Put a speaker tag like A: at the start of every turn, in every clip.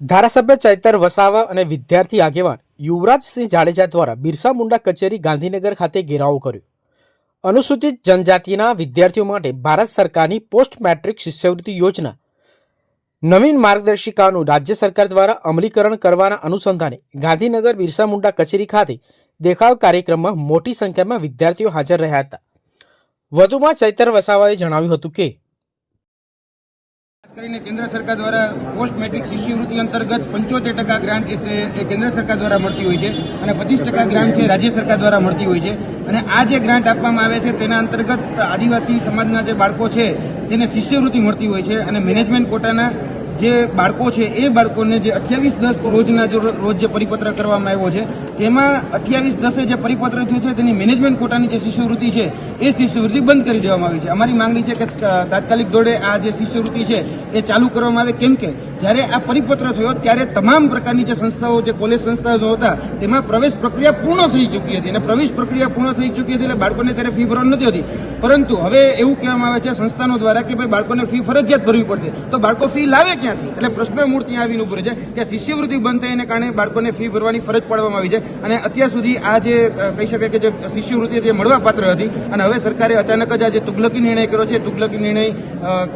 A: ધારાસભ્ય ચૈતર વસાવા અને વિદ્યાર્થી આગેવાન યુવરાજસિંહ જાડેજા દ્વારા બિરસા મુંડા કચેરી ગાંધીનગર ખાતે ઘેરાવો કર્યો. અનુસૂચિત જનજાતિના વિદ્યાર્થીઓ માટે ભારત સરકારની પોસ્ટ મેટ્રિક શિષ્યવૃત્તિ યોજના. નવીન માર્ગદર્શિકાનું રાજ્ય સરકાર દ્વારા અમલીકરણ કરવાના અનુસંધાને ગાંધીનગર બિરસા મુંડા કચેરી ખાતે દેખાવ કાર્યક્રમમાં મોટી સંખ્યામાં વિદ્યાર્થીઓ હાજર રહ્યા હતા. વધુમાં ચૈતર વસાવાએ જણાવ્યું હતું કે
B: કરીને કેન્દ્ર સરકાર દ્વારા પોસ્ટ મેટ્રિક શિષ્યવૃત્તિ અંતર્ગત પંચોતેર ટકા ગ્રાન્ટ છે એ કેન્દ્ર સરકાર દ્વારા મળતી હોય છે અને પચીસ ટકા ગ્રાન્ટ છે રાજ્ય સરકાર દ્વારા મળતી હોય છે. અને આ જે ગ્રાન્ટ આપવામાં આવે છે તેના અંતર્ગત આદિવાસી સમાજના જે બાળકો છે તેને શિષ્યવૃત્તિ મળતી હોય છે અને મેનેજમેન્ટ કોટાના જે બાળકો છે, એ બાળકોને જે અઠ્યાવીસ દસ રોજના જે રોજ જે પરિપત્ર કરવામાં આવ્યો છે, તેમાં અઠ્યાવીસ દસે જે પરિપત્ર થયું છે, તેની મેનેજમેન્ટ કોટાની જે શિષ્યવૃત્તિ છે, એ શિષ્યવૃત્તિ બંધ કરી દેવામાં આવી છે. અમારી માંગણી છે કે તાત્કાલિક ધોરણે આ જે શિષ્યવૃત્તિ છે, એ ચાલુ કરવામાં આવે. કેમ કે, જ્યારે આ પરિપત્ર થયો, ત્યારે તમામ પ્રકારની જે સંસ્થાઓ, જે કોલેજ સંસ્થાઓ હતા, તેમાં પ્રવેશ પ્રક્રિયા પૂર્ણ થઈ ચૂકી હતી. અને પ્રવેશ પ્રક્રિયા પૂર્ણ થઈ ચૂકી હતી એટલે બાળકોને ત્યારે ફી ભરવાની નથી હોતી. પરંતુ હવે એવું કહેવામાં આવે છે સંસ્થાનો દ્વારા કે ભાઈ બાળકોને ફી ફરજિયાત ભરવી પડશે. તો બાળકો ફી લાવે ક્યાંથી એટલે પ્રશ્ન મૂળ ત્યાં આવીને ઊભો છે કે શિષ્યવૃત્તિ બંધ થઈને કારણે બાળકોને ફી ભરવાની ફરજ પાડવામાં આવી છે. અને અત્યાર સુધી આ જે કહી શકાય કે જે શિષ્યવૃત્તિ મળવા પાત્ર હતી અને હવે સરકારે અચાનક જ આ જે તુગલકી નિર્ણય કર્યો છે, તુગલકી નિર્ણય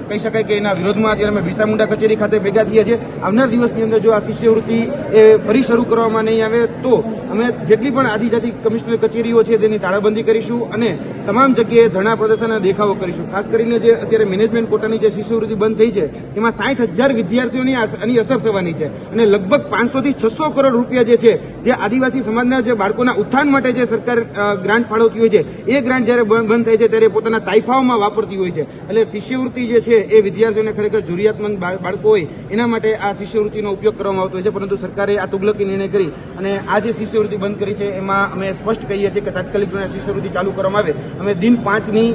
B: કહી શકાય કે એના વિરોધમાં અત્યારે અમે બિરસા મુંડા કચેરી ખાતે ભેગા થઈએ છીએ. આવનાર દિવસની અંદર જો આ શિષ્યવૃત્તિ એ ફરી શરૂ કરવામાં નહીં આવે, તો અમે જેટલી પણ આદિજાતિ કમિશનર કચેરીઓ છે તેની તાળાબંધી કરીશું અને તમામ જગ્યાએ ધરણા પ્રદર્શન દેખાવો કરીશું. ખાસ કરીને જે અત્યારે મેનેજમેન્ટ કોટાની જે શિષ્યવૃત્તિ બંધ થઈ છે, તેમાં સાઠ હજાર વિદ્યાર્થીઓની આની અસર થવાની છે. અને લગભગ પાંચસો થી છસો કરોડ રૂપિયા જે છે, જે આદિવાસી સમાજના જે બાળકોના ઉત્થાન માટે જે સરકાર ગ્રાન્ટ ફાળવતી હોય છે, એ ગ્રાન્ટ જ્યારે બંધ થાય છે, ત્યારે પોતાના તાઇફાઓમાં વાપરતી હોય છે. એટલે શિષ્યવૃત્તિ જે છે, એ વિદ્યાર્થીઓને ખરેખર જરૂરિયાતમંદ બાળકો હોય, એના માટે આ શિષ્યવૃત્તિનો ઉપયોગ કરવામાં આવતો હોય છે. પરંતુ સરકારે આ તુગલકી નિર્ણય કરી અને આ જે શિષ્યવૃત્તિ બંધ કરી છે, એમાં અમે સ્પષ્ટ કહીએ છીએ કે તાત્કાલિક શિષ્યવૃત્તિ ચાલુ કરવામાં આવે. અમે દિન પાંચની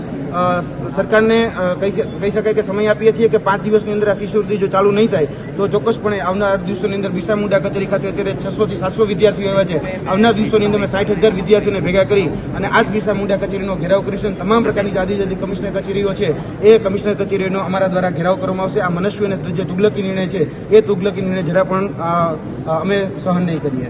B: સરકારને કહી શકાય કે સમય આપીએ છીએ કે પાંચ દિવસની અંદર આ શિષ્યવૃત્તિ જો ચાલુ નહીં થાય, તો ચોક્કસપણે આવનાર દિવસોની અંદર બિરસા મુંડા કચેરી ખાતે અત્યારે છસો થી સાતસો વિદ્યાર્થીઓ એવા છે. આવનાર દિવસોની અંદર અમે સાઠ હજાર વિદ્યાર્થીઓને ભેગા કરી અને આ જ બિરસા મુંડા કચેરીનો ઘેરાવ કરીશું તમામ પ્રકારની જે આદિજાતિ કમિશનર કચેરીઓ છે, એ કમિશનર કચેરીનો અમારા દ્વારા ઘેરાવ કરવામાં આવશે. આ મનસ્વી અને જે તુગલકી નિર્ણય છે. એ તુગલકી નિર્ણય જરા પણ અમે સહન નહીં કરીએ.